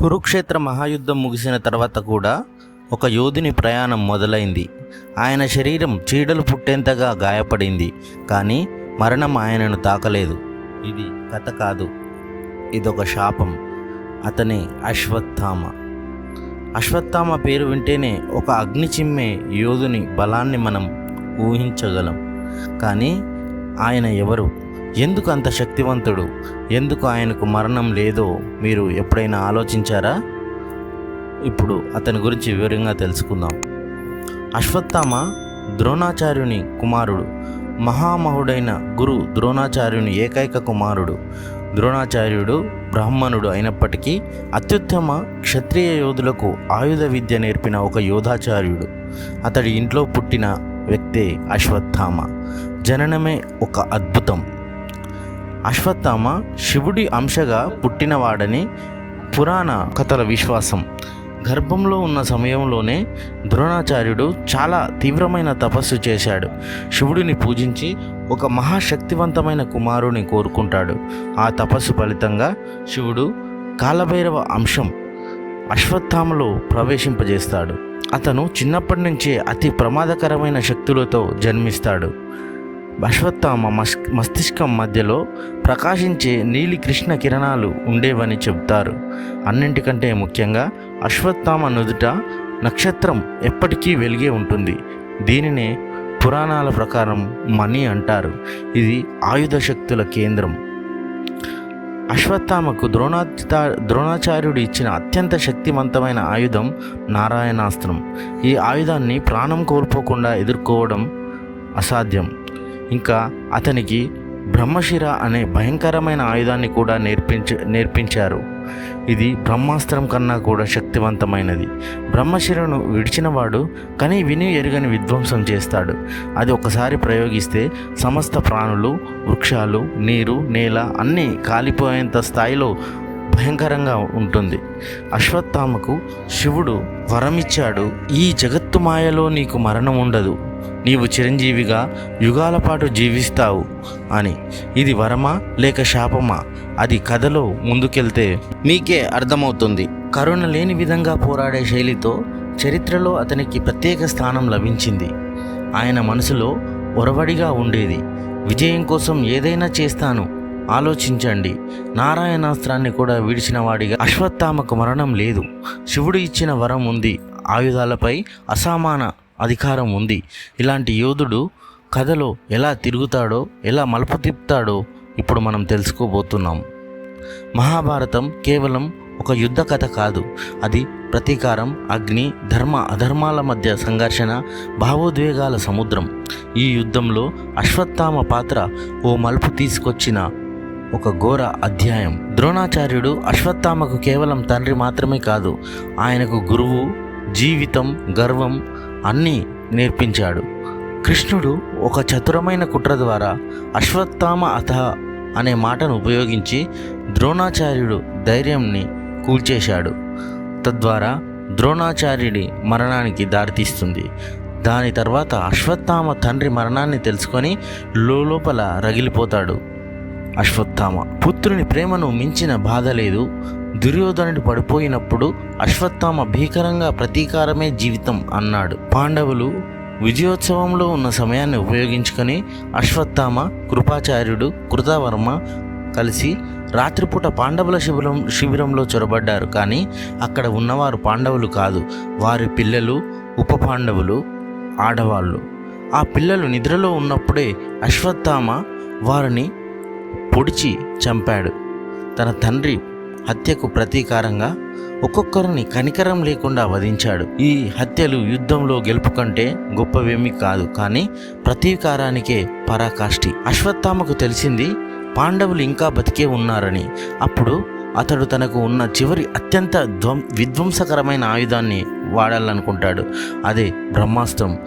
కురుక్షేత్ర మహాయుద్ధం ముగిసిన తర్వాత కూడా ఒక యోధుని ప్రయాణం మొదలైంది. ఆయన శరీరం చీడలు పుట్టేంతగా గాయపడింది కానీ మరణం ఆయనను తాకలేదు. ఇది కథ కాదు. ఇదొక శాపం. అతనే అశ్వత్థామ. అశ్వత్థామ పేరు వింటేనే ఒక అగ్ని చిమ్మే యోధుని బలాన్ని మనం ఊహించగలం. కానీ ఆయన ఎవరు? ఎందుకు అంత శక్తివంతుడు? ఎందుకు ఆయనకు మరణం లేదో మీరు ఎప్పుడైనా ఆలోచించారా? ఇప్పుడు అతని గురించి వివరంగా తెలుసుకుందాం. అశ్వత్థామ ద్రోణాచార్యుని కుమారుడు మహామహుడైన గురు ద్రోణాచార్యుని ఏకైక కుమారుడు. ద్రోణాచార్యుడు బ్రాహ్మణుడు అయినప్పటికీ అత్యుత్తమ క్షత్రియ యోధులకు ఆయుధ విద్య నేర్పిన ఒక యోధాచార్యుడు. అతడి ఇంట్లో పుట్టిన వ్యక్తే అశ్వత్థామ. జననమే ఒక అద్భుతం. అశ్వత్థామ శివుడి అంశగా పుట్టినవాడని పురాణ కథల విశ్వాసం. గర్భంలో ఉన్న సమయంలోనే ద్రోణాచార్యుడు చాలా తీవ్రమైన తపస్సు చేశాడు. శివుడిని పూజించి ఒక మహాశక్తివంతమైన కుమారుని కోరుకుంటాడు. ఆ తపస్సు ఫలితంగా శివుడు కాలభైరవ అంశం అశ్వత్థామలో ప్రవేశింపజేస్తాడు. అతను చిన్నప్పటి నుంచే అతి ప్రమాదకరమైన శక్తులతో జన్మిస్తాడు. అశ్వత్థామ మస్ మస్తిష్కం మధ్యలో ప్రకాశించే నీలి కృష్ణ కిరణాలు ఉండేవని చెబుతారు. అన్నింటికంటే ముఖ్యంగా అశ్వత్థామ నుదుట నక్షత్రం ఎప్పటికీ వెలిగే ఉంటుంది. దీనినే పురాణాల ప్రకారం మణి అంటారు. ఇది ఆయుధ శక్తుల కేంద్రం. అశ్వత్థామకు ద్రోణాచా ద్రోణాచార్యుడు ఇచ్చిన అత్యంత శక్తివంతమైన ఆయుధం నారాయణాస్త్రం. ఈ ఆయుధాన్ని ప్రాణం కోల్పోకుండా ఎదుర్కోవడం అసాధ్యం. ఇంకా అతనికి బ్రహ్మశిర అనే భయంకరమైన ఆయుధాన్ని కూడా నేర్పించ నేర్పించారు. ఇది బ్రహ్మాస్త్రం కన్నా కూడా శక్తివంతమైనది. బ్రహ్మశిరను విడిచినవాడు కని విని ఎరుగని విధ్వంసం చేస్తాడు. అది ఒకసారి ప్రయోగిస్తే సమస్త ప్రాణులు వృక్షాలు నీరు నేల అన్నీ కాలిపోయేంత స్థాయిలో భయంకరంగా ఉంటుంది. అశ్వత్థామకు శివుడు వరమిచ్చాడు. ఈ జగత్తు మాయలో నీకు మరణం ఉండదు. నీవు చిరంజీవిగా యుగాల పాటు జీవిస్తావు అని. ఇది వరమా లేక శాపమా? అది కథలో ముందుకెళ్తే మీకే అర్థమవుతుంది. కరుణ లేని విధంగా పోరాడే శైలితో చరిత్రలో అతనికి ప్రత్యేక స్థానం లభించింది. ఆయన మనసులో ఒరవడిగా ఉండేది. విజయం కోసం ఏదైనా చేస్తాను. ఆలోచించండి. నారాయణాస్త్రాన్ని కూడా విడిచిన వాడిగా అశ్వత్థామకు మరణం లేదు. శివుడు ఇచ్చిన వరం ఉంది. ఆయుధాలపై అసామాన అధికారం ఉంది. ఇలాంటి యోధుడు కథలో ఎలా తిరుగుతాడో ఎలా మలుపు తిప్పుతాడో ఇప్పుడు మనం తెలుసుకోబోతున్నాం. మహాభారతం కేవలం ఒక యుద్ధ కథ కాదు. అది ప్రతీకారం అగ్ని ధర్మ అధర్మాల మధ్య సంఘర్షణ భావోద్వేగాల సముద్రం. ఈ యుద్ధంలో అశ్వత్థామ పాత్ర ఓ మలుపు తీసుకొచ్చిన ఒక ఘోర అధ్యాయం. ద్రోణాచార్యుడు అశ్వత్థామకు కేవలం తండ్రి మాత్రమే కాదు ఆయనకు గురువు జీవితం గర్వం అన్నీ నేర్పించాడు. కృష్ణుడు ఒక చతురమైన కుట్ర ద్వారా అశ్వత్థామ అథ అనే మాటను ఉపయోగించి ద్రోణాచార్యుడు ధైర్యంని కూల్చేశాడు. తద్వారా ద్రోణాచార్యుడి మరణానికి దారితీస్తుంది. దాని తర్వాత అశ్వత్థామ తండ్రి మరణాన్ని తెలుసుకొని లోపల రగిలిపోతాడు అశ్వత్థామ. పుత్రుని ప్రేమను మించిన బాధ లేదు. దుర్యోధనుడు పడిపోయినప్పుడు అశ్వత్థామ భీకరంగా ప్రతీకారమే జీవితం అన్నాడు. పాండవులు విజయోత్సవంలో ఉన్న సమయాన్ని ఉపయోగించుకొని అశ్వత్థామ కృపాచార్యుడు కృతవర్మ కలిసి రాత్రిపూట పాండవుల శిబిరం శిబిరంలో చొరబడ్డారు. కానీ అక్కడ ఉన్నవారు పాండవులు కాదు. వారి పిల్లలు ఉప పాండవులు ఆడవాళ్ళు. ఆ పిల్లలు నిద్రలో ఉన్నప్పుడే అశ్వత్థామ వారిని పొడిచి చంపాడు. తన తండ్రి హత్యకు ప్రతీకారంగా ఒక్కొక్కరిని కనికరం లేకుండా వధించాడు. ఈ హత్యలు యుద్ధంలో గెలుపు కంటే గొప్పవేమీ కాదు కానీ ప్రతీకారానికే పరాకాష్ఠి. అశ్వత్థామకు తెలిసింది పాండవులు ఇంకా బతికే ఉన్నారని. అప్పుడు అతడు తనకు ఉన్న చివరి అత్యంత ధ్వం విధ్వంసకరమైన ఆయుధాన్ని వాడాలనుకుంటాడు. అదే బ్రహ్మాస్త్రం.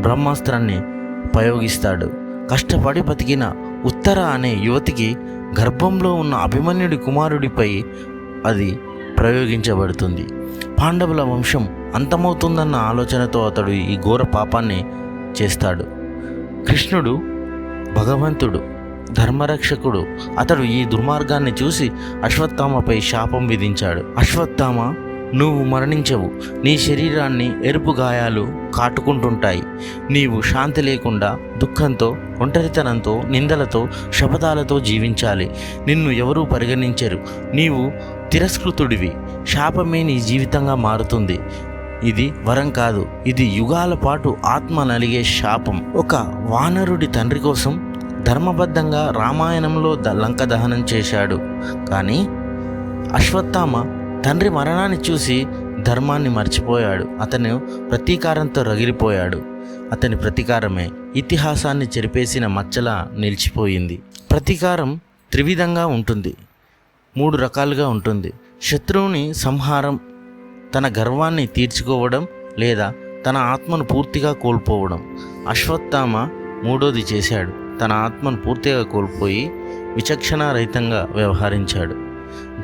బ్రహ్మాస్త్రాన్ని ప్రయోగిస్తాడు. కష్టపడి బతికిన ఉత్తర అనే యువతికి గర్భంలో ఉన్న అభిమన్యుడి కుమారుడిపై అది ప్రయోగించబడుతుంది. పాండవుల వంశం అంతమవుతుందన్న ఆలోచనతో అతడు ఈ ఘోర పాపాన్ని చేస్తాడు. కృష్ణుడు భగవంతుడు ధర్మరక్షకుడు అతడు ఈ దుర్మార్గాన్ని చూసి అశ్వత్థామపై శాపం విధించాడు. అశ్వత్థామ నువ్వు మరణించవు. నీ శరీరాన్ని ఎరుపు గాయాలు కాటుకుంటుంటాయి. నీవు శాంతి లేకుండా దుఃఖంతో ఒంటరితనంతో నిందలతో శపథాలతో జీవించాలి. నిన్ను ఎవరూ పరిగణించరు. నీవు తిరస్కృతుడివి. శాపమే నీ జీవితంగా మారుతుంది. ఇది వరం కాదు. ఇది యుగాల పాటు ఆత్మ నలిగే శాపం. ఒక వానరుడి తండ్రి కోసం ధర్మబద్ధంగా రామాయణంలో ద లంక దహనం చేశాడు. కానీ అశ్వత్థామ తండ్రి మరణాన్ని చూసి ధర్మాన్ని మర్చిపోయాడు. అతను ప్రతీకారంతో రగిలిపోయాడు. అతని ప్రతీకారమే ఇతిహాసాన్ని చెరిపేసిన మచ్చలా నిలిచిపోయింది. ప్రతీకారం త్రివిధంగా ఉంటుంది. మూడు రకాలుగా ఉంటుంది. శత్రువుని సంహారం తన గర్వాన్ని తీర్చుకోవడం లేదా తన ఆత్మను పూర్తిగా కోల్పోవడం. అశ్వత్థామ మూడోది చేశాడు. తన ఆత్మను పూర్తిగా కోల్పోయి విచక్షణారహితంగా వ్యవహరించాడు.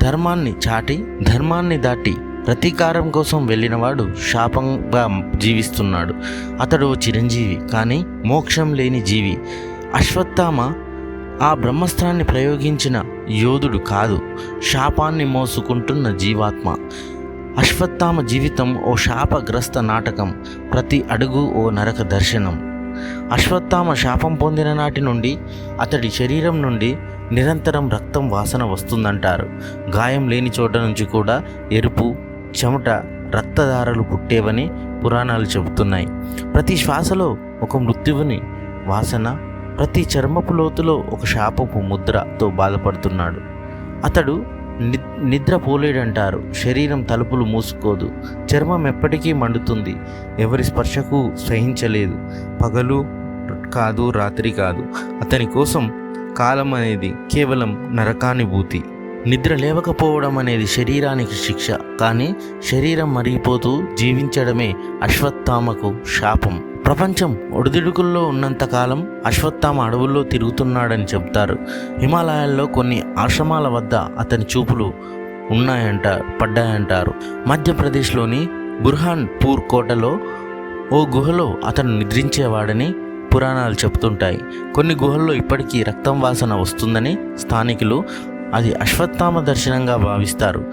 ధర్మాన్ని చాటి ధర్మాన్ని దాటి ప్రతీకారం కోసం వెళ్ళినవాడు శాపంగా జీవిస్తున్నాడు. అతడు ఓ చిరంజీవి కానీ మోక్షం లేని జీవి. అశ్వత్థామ ఆ బ్రహ్మస్త్రాన్ని ప్రయోగించిన యోధుడు కాదు శాపాన్ని మోసుకుంటున్న జీవాత్మ. అశ్వత్థామ జీవితం ఓ శాపగ్రస్త నాటకం ప్రతి అడుగు ఓ నరక దర్శనం. అశ్వత్థామ శాపం పొందిన నాటి నుండి అతడి శరీరం నుండి నిరంతరం రక్తం వాసన వస్తుందంటారు. గాయం లేని చోట నుంచి కూడా ఎరుపు చెమట రక్తధారలు పుట్టేవని పురాణాలు చెబుతున్నాయి. ప్రతి శ్వాసలో ఒక మృత్యువుని వాసన ప్రతి చర్మపు లోతులో ఒక శాపపు ముద్రతో బాధపడుతున్నాడు. అతడు ని నిద్రపోలేడంటారు. శరీరం తలుపులు మూసుకోదు. చర్మం ఎప్పటికీ మండుతుంది. ఎవరి స్పర్శకు సహించలేదు. పగలు కాదు రాత్రి కాదు. అతని కోసం కాలం అనేది కేవలం నరకానుభూతి. నిద్ర లేవకపోవడం అనేది శరీరానికి శిక్ష. కానీ శరీరం మరిగిపోతూ జీవించడమే అశ్వత్థామకు శాపం. ప్రపంచం ఒడిదుడుకుల్లో ఉన్నంతకాలం అశ్వత్థామ అడవుల్లో తిరుగుతున్నాడని చెబుతారు. హిమాలయాల్లో కొన్ని ఆశ్రమాల వద్ద అతని చూపులు ఉన్నాయంట పడ్డాయంటారు. మధ్యప్రదేశ్లోని బుర్హాన్పూర్ కోటలో ఓ గుహలో అతను నిద్రించేవాడని పురాణాలు చెబుతుంటాయి. కొన్ని గుహల్లో ఇప్పటికీ రక్తం వాసన వస్తుందని స్థానికులు అది అశ్వత్థామ దర్శనంగా భావిస్తారు.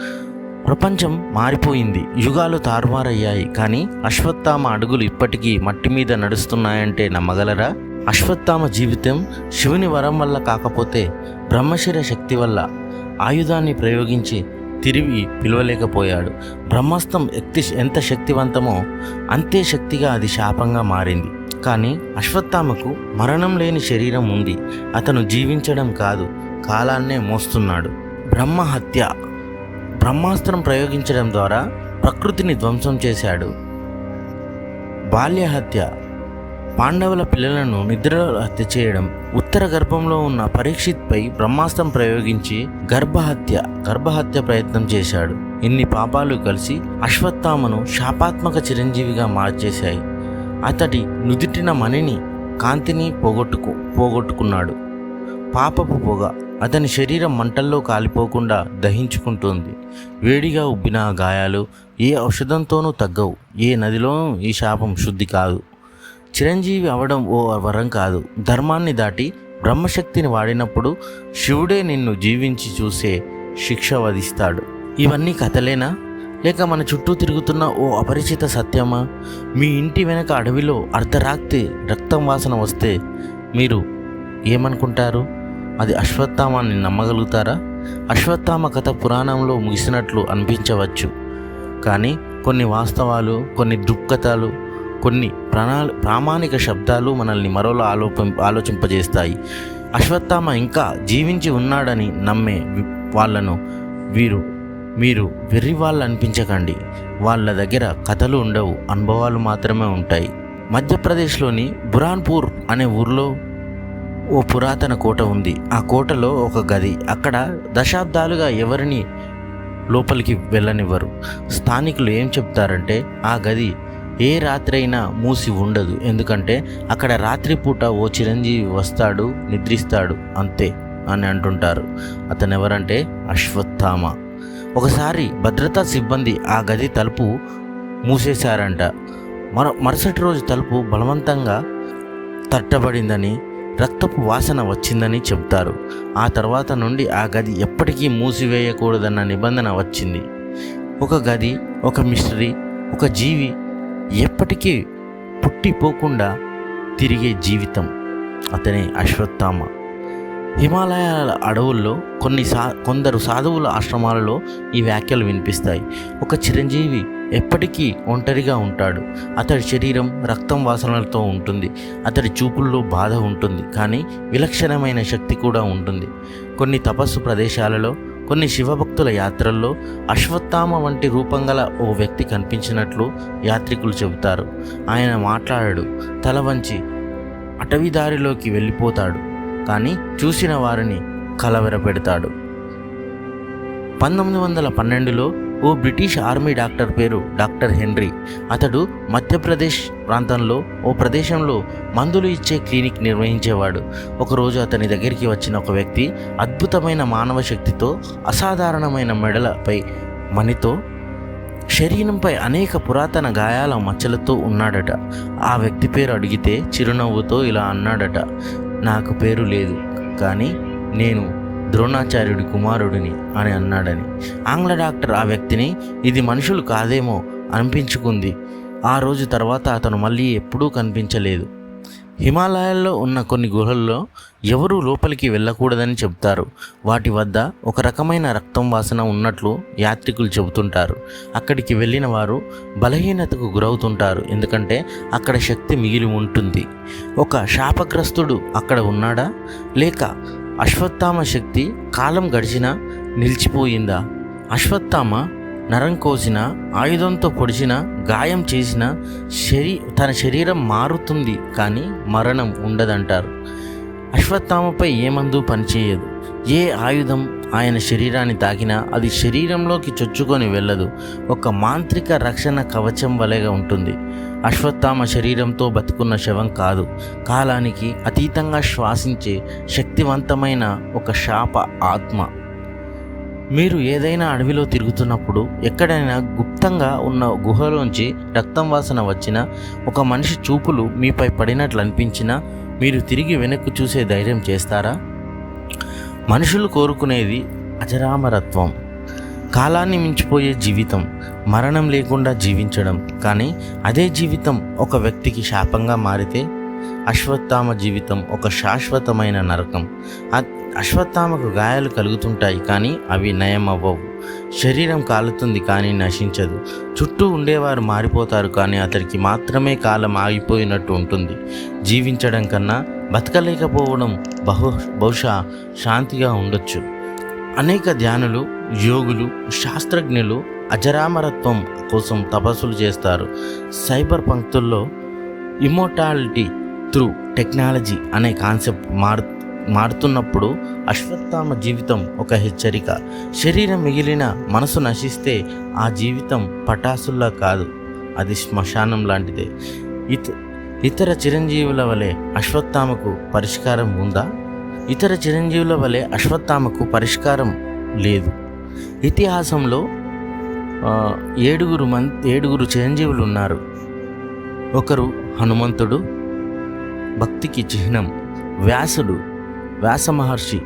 ప్రపంచం మారిపోయింది. యుగాలు తారుమారయ్యాయి. కానీ అశ్వత్థామ అడుగులు ఇప్పటికీ మట్టి మీద నడుస్తున్నాయంటే నమ్మగలరా? అశ్వత్థామ జీవితం శివుని వరం వల్ల కాకపోతే బ్రహ్మశిర శక్తి వల్ల ఆయుధాన్ని ప్రయోగించి తిరిగి పిలవలేకపోయాడు. బ్రహ్మాస్త్రం ఎత్తి ఎంత శక్తివంతమో అంతే శక్తిగా అది శాపంగా మారింది. కానీ అశ్వత్థామకు మరణం లేని శరీరం ఉంది. అతను జీవించడం కాదు కాలాన్నే మోస్తున్నాడు. బ్రహ్మహత్య. బ్రహ్మాస్త్రం ప్రయోగించడం ద్వారా ప్రకృతిని ధ్వంసం చేశాడు. బాల్యహత్య. పాండవుల పిల్లలను నిద్రలో హత్య చేయడం. ఉత్తర గర్భంలో ఉన్న పరీక్షిత్పై బ్రహ్మాస్త్రం ప్రయోగించి గర్భహత్య గర్భహత్య ప్రయత్నం చేశాడు. ఇన్ని పాపాలు కలిసి అశ్వత్థామను శాపాత్మక చిరంజీవిగా మార్చేశాయి. అతడి నుదిటిన మణిని కాంతిని పోగొట్టుకు పోగొట్టుకున్నాడు. పాపపు పొగ అతని శరీరం మంటల్లో కాలిపోకుండా దహించుకుంటుంది. వేడిగా ఉబ్బిన గాయాలు ఏ ఔషధంతోనూ తగ్గవు. ఏ నదిలోనూ ఈ శాపం శుద్ధి కాదు. చిరంజీవి అవడం ఓ వరం కాదు. ధర్మాన్ని దాటి బ్రహ్మశక్తిని వాడినప్పుడు శివుడే నిన్ను జీవించి చూసే శిక్ష వధిస్తాడు. ఇవన్నీ కథలేనా? లేక మన చుట్టూ తిరుగుతున్న ఓ అపరిచిత సత్యమా? మీ ఇంటి వెనక అడవిలో అర్ధరాత్రి రక్తం వాసన వస్తే మీరు ఏమనుకుంటారు? అది అశ్వత్థామాన్ని నమ్మగలుగుతారా? అశ్వత్థామ కథ పురాణంలో ముగిసినట్లు అనిపించవచ్చు. కానీ కొన్ని వాస్తవాలు కొన్ని దృక్కథలు కొన్ని ప్రణా ప్రామాణిక శబ్దాలు మనల్ని మరోలా ఆలోప ఆలోచింపజేస్తాయి. అశ్వత్థామ ఇంకా జీవించి ఉన్నాడని నమ్మే వాళ్ళను వీరు మీరు వెర్రి వాళ్ళు అనిపించకండి వాళ్ళ దగ్గర కథలు ఉండవు అనుభవాలు మాత్రమే ఉంటాయి. మధ్యప్రదేశ్లోని బురాన్పూర్ అనే ఊర్లో ఓ పురాతన కోట ఉంది. ఆ కోటలో ఒక గది. అక్కడ దశాబ్దాలుగా ఎవరిని లోపలికి వెళ్ళనివ్వరు. స్థానికులు ఏం చెప్తారంటే ఆ గది ఏ రాత్రైనా మూసి ఉండదు. ఎందుకంటే అక్కడ రాత్రిపూట ఓ చిరంజీవి వస్తాడు నిద్రిస్తాడు అంతే అని అంటుంటారు. అతను ఎవరంటే అశ్వత్థామ. ఒకసారి భద్రతా సిబ్బంది ఆ గది తలుపు మూసేశారంట. మర మరుసటి రోజు తలుపు బలవంతంగా తట్టబడిందని రక్తపు వాసన వచ్చిందని చెబుతారు. ఆ తర్వాత నుండి ఆ గది ఎప్పటికీ మూసివేయకూడదన్న నిబంధన వచ్చింది. ఒక గది ఒక మిస్టరీ ఒక జీవి ఎప్పటికీ పుట్టిపోకుండా తిరిగే జీవితం. అతనే అశ్వత్థామ. హిమాలయాల అడవుల్లో కొన్ని సా కొందరు సాధువుల ఆశ్రమాలలో ఈ వ్యాఖ్యలు వినిపిస్తాయి. ఒక చిరంజీవి ఎప్పటికీ ఒంటరిగా ఉంటాడు. అతడి శరీరం రక్తం వాసనలతో ఉంటుంది. అతడి చూపుల్లో బాధ ఉంటుంది. కానీ విలక్షణమైన శక్తి కూడా ఉంటుంది. కొన్ని తపస్సు ప్రదేశాలలో కొన్ని శివభక్తుల యాత్రల్లో అశ్వత్థామ వంటి రూపంగల ఓ వ్యక్తి కనిపించినట్లు యాత్రికులు చెబుతారు. ఆయన మాట్లాడాడు తల వంచి అటవీ దారిలోకి వెళ్ళిపోతాడు. కానీ చూసిన వారిని కలవరపెడతాడు. పంతొమ్మిది వందల పన్నెండులో ఓ బ్రిటిష్ ఆర్మీ డాక్టర్ పేరు డాక్టర్ హెన్రీ. అతడు మధ్యప్రదేశ్ ప్రాంతంలో ఓ ప్రదేశంలో మందులు ఇచ్చే క్లినిక్ నిర్వహించేవాడు. ఒకరోజు అతని దగ్గరికి వచ్చిన ఒక వ్యక్తి అద్భుతమైన మానవ శక్తితో అసాధారణమైన మెడలపై మణితో శరీరంపై అనేక పురాతన గాయాల మచ్చలతో ఉన్నాడట. ఆ వ్యక్తి పేరు అడిగితే చిరునవ్వుతో ఇలా అన్నాడట నాకు పేరు లేదు కానీ నేను ద్రోణాచార్యుడి కుమారుడిని అని అన్నాడని. ఆంగ్ల డాక్టర్ ఆ వ్యక్తిని ఇది మనుషులు కాదేమో అనిపించుకుంది. ఆ రోజు తర్వాత అతను మళ్ళీ ఎప్పుడూ కనిపించలేదు. హిమాలయాల్లో ఉన్న కొన్ని గుహల్లో ఎవరూ లోపలికి వెళ్ళకూడదని చెబుతారు వాటి వద్ద ఒక రకమైన రక్తం వాసన ఉన్నట్లు యాత్రికులు చెబుతుంటారు. అక్కడికి వెళ్ళిన వారు బలహీనతకు గురవుతుంటారు. ఎందుకంటే అక్కడ శక్తి మిగిలి ఉంటుంది. ఒక శాపగ్రస్తుడు అక్కడ ఉన్నాడా? లేక అశ్వత్థామ శక్తి కాలం గడిచినా నిలిచిపోయిందా? అశ్వత్థామ నరం కోసిన ఆయుధంతో పొడిచిన గాయం చేసిన శరీ తన శరీరం మారుతుంది కానీ మరణం ఉండదంటారు. అశ్వత్థామపై ఏ మందు పనిచేయదు. ఏ ఆయుధం ఆయన శరీరాన్ని తాకినా అది శరీరంలోకి చొచ్చుకొని వెళ్ళదు. ఒక మాంత్రిక రక్షణ కవచం వలెగా ఉంటుంది. అశ్వత్థామ శరీరంతో బతుకున్న శవం కాదు. కాలానికి అతీతంగా శ్వాసించే శక్తివంతమైన ఒక శాప ఆత్మ. మీరు ఏదైనా అడవిలో తిరుగుతున్నప్పుడు ఎక్కడైనా గుప్తంగా ఉన్న గుహలోంచి రక్తం వాసన వచ్చిన ఒక మనిషి చూపులు మీపై పడినట్లు అనిపించినా మీరు తిరిగి వెనక్కు చూసే ధైర్యం చేస్తారా? మనుషులు కోరుకునేది అజరామరత్వం. కాలాన్ని మించిపోయే జీవితం మరణం లేకుండా జీవించడం. కానీ అదే జీవితం ఒక వ్యక్తికి శాపంగా మారితే అశ్వత్థామ జీవితం ఒక శాశ్వతమైన నరకం. అశ్వత్థామకు గాయాలు కలుగుతుంటాయి కానీ అవి నయం అవ్వవు శరీరం కాలుతుంది కానీ నశించదు. చుట్టూ ఉండేవారు మారిపోతారు కానీ అతడికి మాత్రమే కాలం ఆగిపోయినట్టు ఉంటుంది. జీవించడం కన్నా బతకలేకపోవడం బహు బహుశా శాంతిగా ఉండొచ్చు. అనేక ధ్యానులు యోగులు శాస్త్రజ్ఞులు అజరామరత్వం కోసం తపస్సులు చేస్తారు. సైబర్ పంక్తుల్లో ఇమ్మోటాలిటీ త్రూ టెక్నాలజీ అనే కాన్సెప్ట్ మారు మారుతున్నప్పుడు అశ్వత్థామ జీవితం ఒక హెచ్చరిక. శరీరం మిగిలిన మనసు నశిస్తే ఆ జీవితం పటాసుల్లా కాదు. అది శ్మశానం లాంటిదే. ఇత ఇతర చిరంజీవుల వలె అశ్వత్థామకు పరిష్కారం ఉందా? ఇతర చిరంజీవుల వలె అశ్వత్థామకు పరిష్కారం లేదు. ఇతిహాసంలో ఏడుగురు మన్ ఏడుగురు చిరంజీవులు ఉన్నారు. ఒకరు హనుమంతుడు భక్తికి చిహ్నం. వ్యాసుడు వ్యాసమహర్షి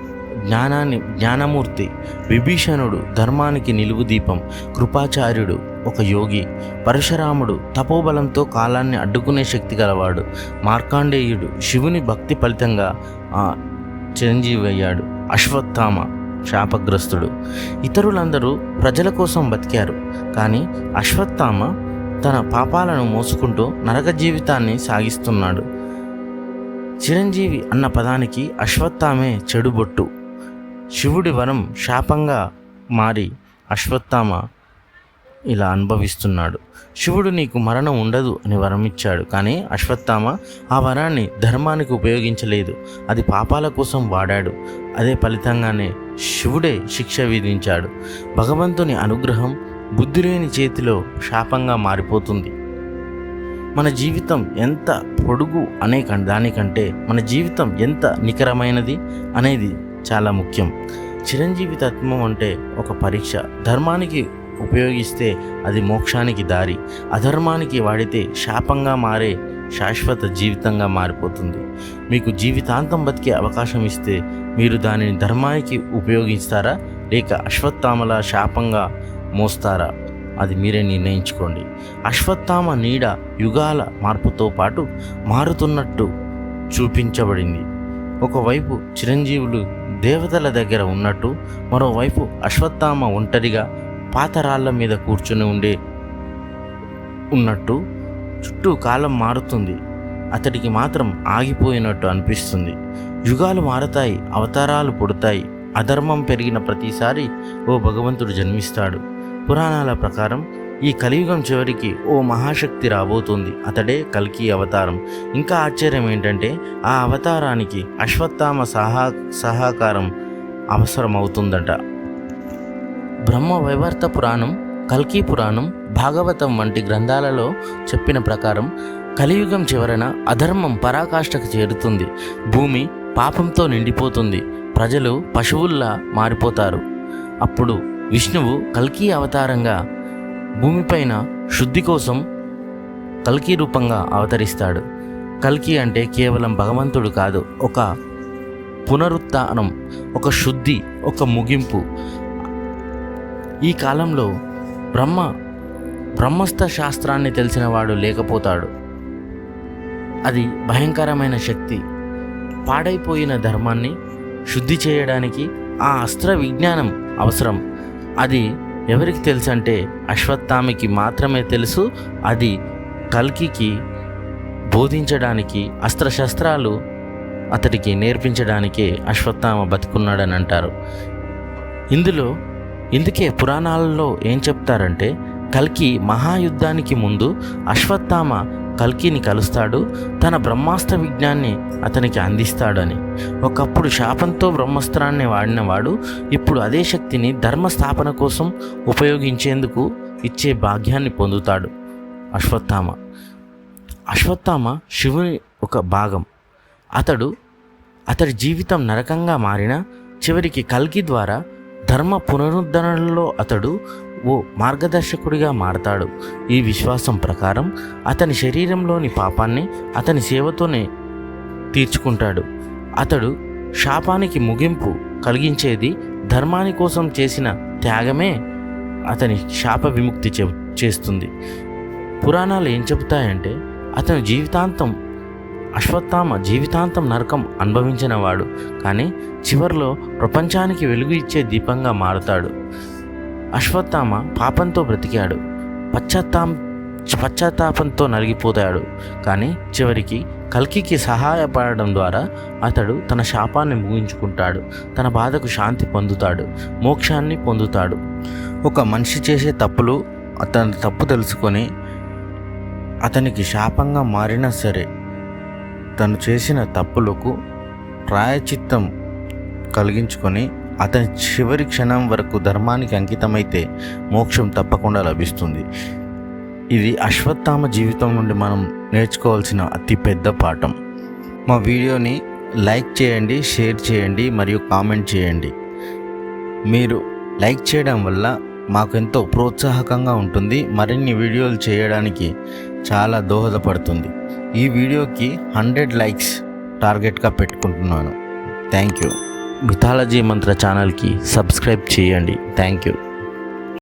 జ్ఞానాన్ని జ్ఞానమూర్తి విభీషణుడు ధర్మానికి నిలువు దీపం కృపాచార్యుడు ఒక యోగి పరశురాముడు తపోబలంతో కాలాన్ని అడ్డుకునే శక్తి గలవాడు మార్కాండేయుడు శివుని భక్తి ఫలితంగా ఆ, చిరంజీవి అయ్యాడు అశ్వత్థామ శాపగ్రస్తుడు. ఇతరులందరూ ప్రజల కోసం బతికారు కానీ అశ్వత్థామ తన పాపాలను మోసుకుంటూ నరక జీవితాన్ని సాగిస్తున్నాడు. చిరంజీవి అన్న పదానికి అశ్వత్థామే చెడుబొట్టు. శివుడి వరం శాపంగా మారి అశ్వత్థామ ఇలా అనుభవిస్తున్నాడు. శివుడు నీకు మరణం ఉండదు అని వరం ఇచ్చాడు కానీ అశ్వత్థామ ఆ వరాన్ని ధర్మానికి ఉపయోగించలేదు. అది పాపాల కోసం వాడాడు. అదే ఫలితంగానే శివుడే శిక్ష విధించాడు. భగవంతుని అనుగ్రహం బుద్ధి లేని చేతిలో శాపంగా మారిపోతుంది. మన జీవితం ఎంత పొడుగు అనే దానికంటే మన జీవితం ఎంత నికరమైనది అనేది చాలా ముఖ్యం. చిరంజీవి తత్వం అంటే ఒక పరీక్ష. ధర్మానికి ఉపయోగిస్తే అది మోక్షానికి దారి. అధర్మానికి వాడితే శాపంగా మారే శాశ్వత జీవితంగా మారిపోతుంది. మీకు జీవితాంతం బతికే అవకాశం ఇస్తే మీరు దానిని ధర్మానికి ఉపయోగిస్తారా? లేక అశ్వత్థామల శాపంగా మోస్తారా? అది మీరే నిర్ణయించుకోండి. అశ్వత్థామ నీడ యుగాల మార్పుతో పాటు మారుతున్నట్టు చూపించబడింది. ఒకవైపు చిరంజీవులు దేవతల దగ్గర ఉన్నట్టు మరోవైపు అశ్వత్థామ ఒంటరిగా పాతరాళ్ళ మీద కూర్చుని ఉండే ఉన్నట్టు చుట్టూ కాలం మారుతుంది. అతడికి మాత్రం ఆగిపోయినట్టు అనిపిస్తుంది. యుగాలు మారతాయి అవతారాలు పుడతాయి అధర్మం పెరిగిన ప్రతిసారి ఓ భగవంతుడు జన్మిస్తాడు. పురాణాల ప్రకారం ఈ కలియుగం చివరికి ఓ మహాశక్తి రాబోతుంది. అతడే కల్కి అవతారం. ఇంకా ఆశ్చర్యం ఏంటంటే ఆ అవతారానికి అశ్వత్థామ సహా సహకారం అవసరమవుతుందట. బ్రహ్మ వైవర్త పురాణం కల్కి పురాణం భాగవతం వంటి గ్రంథాలలో చెప్పిన ప్రకారం కలియుగం చివరన అధర్మం పరాకాష్ఠకు చేరుతుంది. భూమి పాపంతో నిండిపోతుంది. ప్రజలు పశువుల్లా మారిపోతారు. అప్పుడు విష్ణువు కల్కి అవతారంగా భూమిపైన శుద్ధి కోసం కల్కి రూపంగా అవతరిస్తాడు. కల్కి అంటే కేవలం భగవంతుడు కాదు ఒక పునరుత్థానం ఒక శుద్ధి ఒక ముగింపు. ఈ కాలంలో బ్రహ్మ బ్రహ్మస్థ శాస్త్రాన్ని తెలిసినవాడు లేకపోతాడు. అది భయంకరమైన శక్తి. పాడైపోయిన ధర్మాన్ని శుద్ధి చేయడానికి ఆ అస్త్ర విజ్ఞానం అవసరం. అది ఎవరికి తెలుసు అంటే అశ్వత్థామికి మాత్రమే తెలుసు అది కల్కికి బోధించడానికి అస్త్రశస్త్రాలు అతడికి నేర్పించడానికే అశ్వత్థామ బతుకున్నాడని అంటారు ఇందులో ఇందుకే పురాణాలలో ఏం చెప్తారంటే కల్కి మహాయుద్ధానికి ముందు అశ్వత్థామ కల్కిని కలుస్తాడు తన బ్రహ్మాస్త్ర విజ్ఞాన్ని అతనికి అందిస్తాడని. ఒకప్పుడు శాపంతో బ్రహ్మాస్త్రాన్ని వాడినవాడు ఇప్పుడు అదే శక్తిని ధర్మ స్థాపన కోసం ఉపయోగించేందుకు ఇచ్చే భాగ్యాన్ని పొందుతాడు. అశ్వత్థామ. అశ్వత్థామ శివుని ఒక భాగం. అతడు అతడి జీవితం నరకంగా మారిన చివరికి కల్కి ద్వారా ధర్మ పునరుద్ధరణలో అతడు ఓ మార్గదర్శకుడిగా మారతాడు. ఈ విశ్వాసం ప్రకారం అతని శరీరంలోని పాపాన్ని అతని సేవతోనే తీర్చుకుంటాడు. అతడు శాపానికి ముగింపు కలిగించేది ధర్మాని కోసం చేసిన త్యాగమే అతని శాప విముక్తి చే చేస్తుంది. పురాణాలు ఏం చెబుతాయంటే అతను జీవితాంతం అశ్వత్థామ జీవితాంతం నరకం అనుభవించినవాడు కానీ చివరిలో ప్రపంచానికి వెలుగు ఇచ్చే దీపంగా మారుతాడు. అశ్వత్థామ పాపంతో బ్రతికాడు. పశ్చాత్తాం పశ్చాత్తాపంతో నలిగిపోతాడు. కానీ చివరికి కల్కికి సహాయపడడం ద్వారా అతడు తన శాపాన్ని ముగించుకుంటాడు. తన బాధకు శాంతి పొందుతాడు. మోక్షాన్ని పొందుతాడు. ఒక మనిషి చేసే తప్పులు అతని తప్పు తెలుసుకొని అతనికి శాపంగా మారినా సరే తను చేసిన తప్పులకు ప్రాయచిత్తం కలిగించుకొని అతని చివరి క్షణం వరకు ధర్మానికి అంకితమైతే మోక్షం తప్పకుండా లభిస్తుంది. ఇది అశ్వత్థామ జీవితం నుండి మనం నేర్చుకోవాల్సిన అతి పెద్ద పాఠం. మా వీడియోని లైక్ చేయండి షేర్ చేయండి మరియు కామెంట్ చేయండి. మీరు లైక్ చేయడం వల్ల మాకు ఎంతో ప్రోత్సాహకంగా ఉంటుంది. మరిన్ని వీడియోలు చేయడానికి చాలా దోహదపడుతుంది. ఈ వీడియోకి హండ్రెడ్ లైక్స్ టార్గెట్గా పెట్టుకుంటున్నాను. Thank you. మిథాలజీ మంత్ర ఛానల్కి సబ్స్క్రైబ్ చేయండి. Thank you.